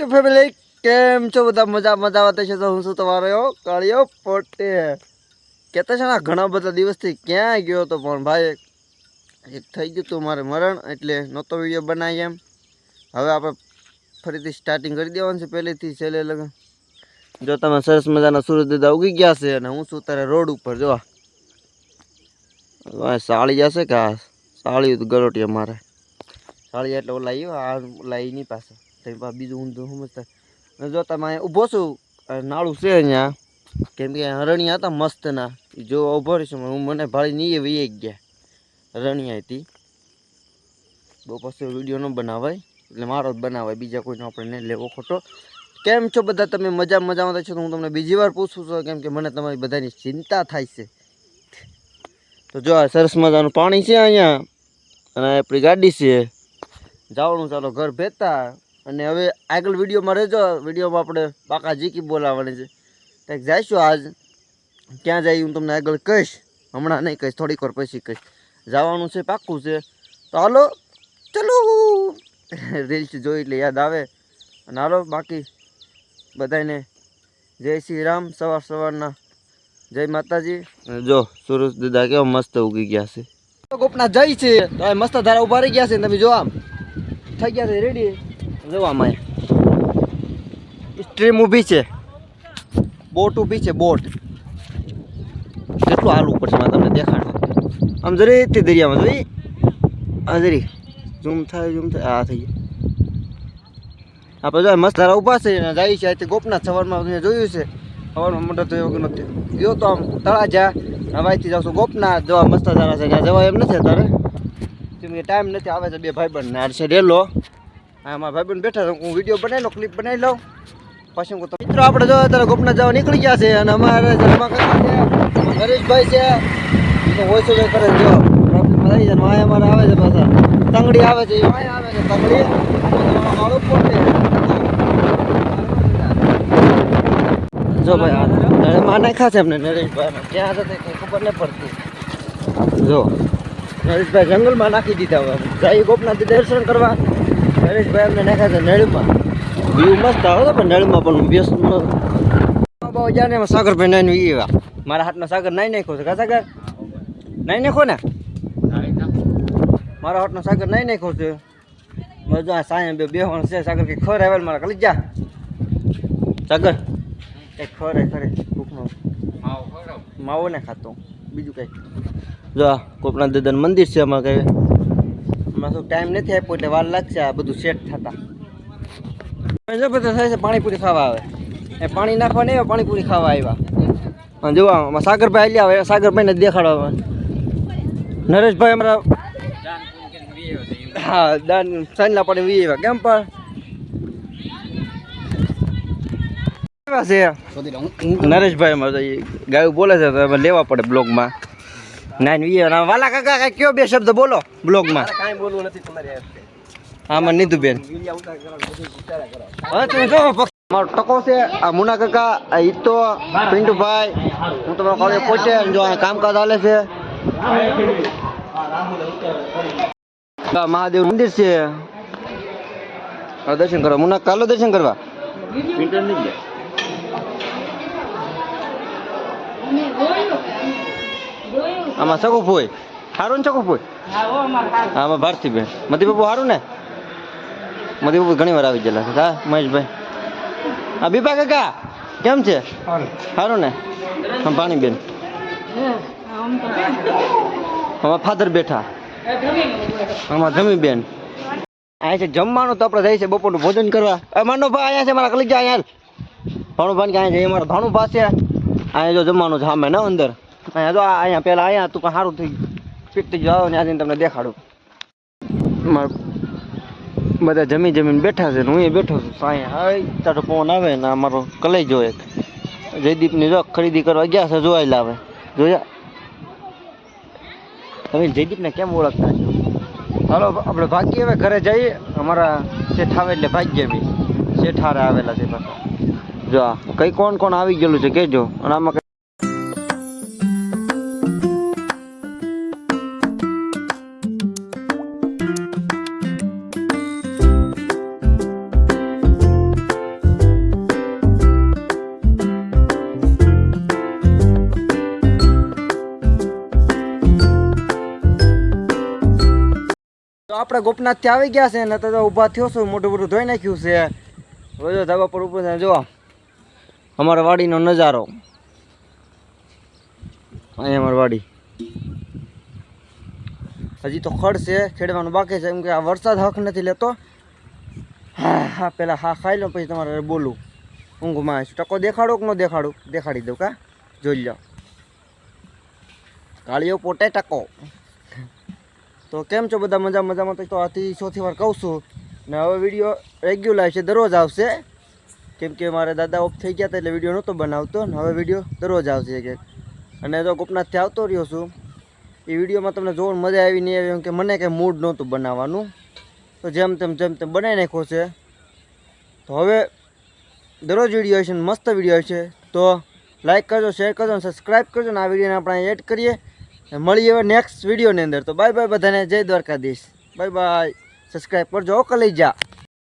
YouTube family કેમ છો બધા મજા મજા આવતા છે તો હું શું તમારો કાળિયો પોટે કહેતા છે ને ઘણા બધા દિવસથી ક્યાં ગયો હતો પણ ભાઈ એક થઈ ગયું હતું મારે મરણ, એટલે નહોતો વીડિયો બનાવી એમ. હવે આપણે ફરીથી સ્ટાર્ટિંગ કરી દેવાનું છે પહેલેથી છેલ્લે લગન. જો તમે સરસ મજાના સૂરજ દાદા ઉગી ગયા છે અને હું શું તારે રોડ ઉપર જોવા સાળી જશે કે સાળી ગરોટી મારે. સાળી એટલે ઓલા આવ્યું આ ઓલા એની પાસે. પા બીજું ઊંધું સમજતા જો તમે અહીંયા ઊભો છું નાળું છે અહીંયા. કેમ કે હરણિયા હતા મસ્તના. જો ઊભો રહીશું હું મને ભાળી નહીં વહી ગયા. રણિયા હતી. બહુ પાસે વીડિયો ન બનાવાય, એટલે મારો જ બનાવાય, બીજા કોઈનો આપણે નહીં લેવો ખોટો. કેમ છો બધા? તમે મજા મજામાં છો, તો હું તમને બીજી વાર પૂછું છું, કેમ કે મને તમારી બધાની ચિંતા થાય છે. તો જો આ સરસ મજાનું પાણી છે અહીંયા, અને આપણી ગાડી છે. જવાનું ચાલો ઘર ભેતા અને હવે આગળ વિડીયોમાં રહેજો. વિડીયોમાં આપણે પાકા જીકી બોલાવવાની છે. કંઈક જઈશું આજ? ક્યાં જઈ હું તમને આગળ કહીશ. હમણાં નહીં કહીશ થોડીક વાર પછી કહીશ. જવાનું છે પાક્કું છે. તો હાલો ચલો. રીલ્સ જોઈ એટલે યાદ આવે. અને હાલો બાકી બધાને જય શ્રી રામ સવાર સવારના. જય માતાજી. જો સુરજ દાદા કેવા મસ્ત ઉગી ગયા છે. ગોપના જય છે. મસ્ત ધારા ઊભા રહી ગયા છે તમે જો આમ. થઈ ગયા છે રેડી જો માં સ્ટ્રીમ ઊભી છે. બોટ ઊભી છે બોટ કેટલું હાલું પડશે મારે તમને દેખાડો આમ તે દરિયામાં જોઈ આ જરી. થાય ઝૂમ થાય. આ થઈ ગયું. આપણે જો મસ્ત ધારા ઊભા છે જાય છે અહીંથી ગોપનાથ સવારમાં જોયું છે. સવારમાં મોટા તો એવું નથી. ગયો તો આમ તળાજા. હવે અહીંથી જાઉં છું ગોપનાથ. જવા મસ્ત ધારા છે જવા એમ નથી અત્યારે. કેમ કે ટાઈમ નથી, આવે છે બે ભાઈબંધ ને છે રેલો. હા, મારા ભાઈબંધ બેઠા હું વીડિયો બનાવી લઉં બનાવી લઉં. પછી મિત્રો, આપણે જો અત્યારે ગોપના જવા નીકળી ગયા છે અને અમારે જમા કરવા છે, હરેશભાઈ છે હોય કરે અમારે આવે છે પાછા. તંગડી આવે છે એ આવે છે, તંગડી. જો ભાઈ, આ નાખ્યા છે એમને નરેશભાઈ ક્યાં હતા કંઈ ખબર નહીં પડતી. જો નરેશભાઈ જંગલમાં નાખી દીધા હવે જાય ગોપનાથ દર્શન કરવા. નરેશભાઈ એમને નાખ્યા છે નળમાં. વ્યૂ મસ્ત આવે પણ નળમાં પણ વ્યસ્ત બહુ જાને એમાં સાગરભાઈ નાઈને વી એવા. મારા હાથમાં સાગર નાઈ નાખ્યો છે. કા સાગર? નાઈ નાખો ને. મારા હાથનો સાગર નાઈ નાખ્યો છે. બસ જો આ સાયા બે બેહવાનું છે. સાગર કે ખર આવેલ મારા કલી જા. સાગર. કંઈક ખરે ખરે. ભૂખનો માવો ને ખાતો. બીજું કંઈક જો કોપના દાદાનું મંદિર છે અમારે કંઈ. શું ટાઈમ નથી આપ્યો એટલે વાર લાગશે આ બધું સેટ થતા. જો બધા થાય છે પાણીપુરી ખાવા આવે. એ પાણી નાખવા નહીં પાણીપુરી ખાવા આવ્યા. અને જોવા આમાં સાગરભાઈ આવ્યા આવે સાગરભાઈને જ દેખાડવા નરેશભાઈ અમારા હા દાન સાંજના પાણી વી આવ્યા કેમ પણ? નરેશભાઈ અમારે ગાયું બોલે છે તો લેવા પડે બ્લોગમાં. આવ્યા. વાલા કાકા કાંઈ કયો બે શબ્દ બોલો બ્લોગમાં? કાંઈ બોલવું નથી તમારે હવે તમે જો પક્ષ- મારો ટકો છે આ મુના કાકા આ ઈતો પિન્ટુભાઈ. હું તમારો કોલેજ પહોંચે જો જો કામ કામકાજ હાલે છે. આ મહાદેવ મંદિર છે. આ દર્શન કરવા. મુના કાલો દર્શન કરવા? આમાં સકુફ હોય સારું ને સકુફ હોય આમાં ભારતી બેન મધી બાપુ સારું ને? મધી બાપુ ઘણી વાર આવી ગયેલા છે. હા મહેશભાઈ. હા બીપા કાકા કેમ છે? સારું ને? હા પાણી બેન આમાં ફાધર બેઠા. આમાં જમી બેન અહીંયા છે જમવાનું તો આપણે જાય છે બપોરનું ભોજન કરવા. માનો ભાઈ અહીંયા છે મારા કલીજા અહીંયા. ભાણું ભાઈ અહીંયા છે મારા ભાણું પાસે અહીંયા જો જમવાનું છે સામે ના અંદર. અહીંયા જો અહીંયા પેલા અહીંયા તું સારું થઈ પીટ થઈ જાવ ને આજે તમને દેખાડું. બધા જમી જમીને બેઠા છે ને હું એ બેઠો છું. સાંઈ હાય, તારો ફોન આવે ને અમારો મારો કલાઈ જો એક. જયદીપની જો ખરીદી કરવા ગયા છે જોઈ લાવે. જોયા? તમે જયદીપને કેમ ઓળખતા છો? હાલો, આપણે ભાગીએ હવે ઘરે જઈએ. અમારા શેઠ આવે એટલે ભાગ્ય બી શેઠ હારે આવેલા છે પાછા. જો કઈ કોણ કોણ આવી ગયેલું છે કહેજો અને આમાં આપણે ગોપનાથથી આવી ગયા છે ને તો ઊભા થયો છું મોટું મોટું ધોઈ નાખ્યું છે. હવે ધાબા પર ઉપર જો. અમારા વાડીનો નજારો. અહીંયા અમારી વાડી. હજી તો ખડ છે, ખેડવાનું બાકી છે, એમ કે આ વરસાદ હક નથી લેતો. હા હા, પેલા હા ખાઈ લો, પછી તમારે બોલું. ઊંઘમાં આવીશ. ટકો દેખાડો કે ન દેખાડું? દેખાડી દઉં કા? જોઈ લો કાળીઓ પોટે ટકો. તો કેમ છો બધા મજા મજામાં? તો આથી ચોથી વાર કહું છું ને હવે વીડિયો રેગ્યુલર છે, દરરોજ આવશે. કેમ કે મારા દાદા ઓફ થઈ ગયા હતા એટલે વીડિયો નહોતો બનાવતો ને હવે વીડિયો દરરોજ આવશે એક અને જો ગોપનાથથી આવતો રહ્યો છું. એ વિડીયોમાં તમને જોવાનું મજા આવી નહીં આવી કે મને કંઈ મૂડ નહોતું બનાવવાનું. તો જેમ તેમ જેમ તેમ બનાવી નાખ્યો છે. તો હવે દરરોજ વીડિયો હશે ને મસ્ત વીડિયો હશે. તો લાઇક કરજો શેર કરજો અને સબસ્ક્રાઈબ કરજો ને આ વિડીયોને આપણે એડ કરીએ. મળીએ હવે નેક્સ્ટ વિડીયોની અંદર. તો બાય બાય બધાને. જય દ્વારકાધીશ. બાય બાય સબસ્ક્રાઈબ કરજો ઓ કલેજા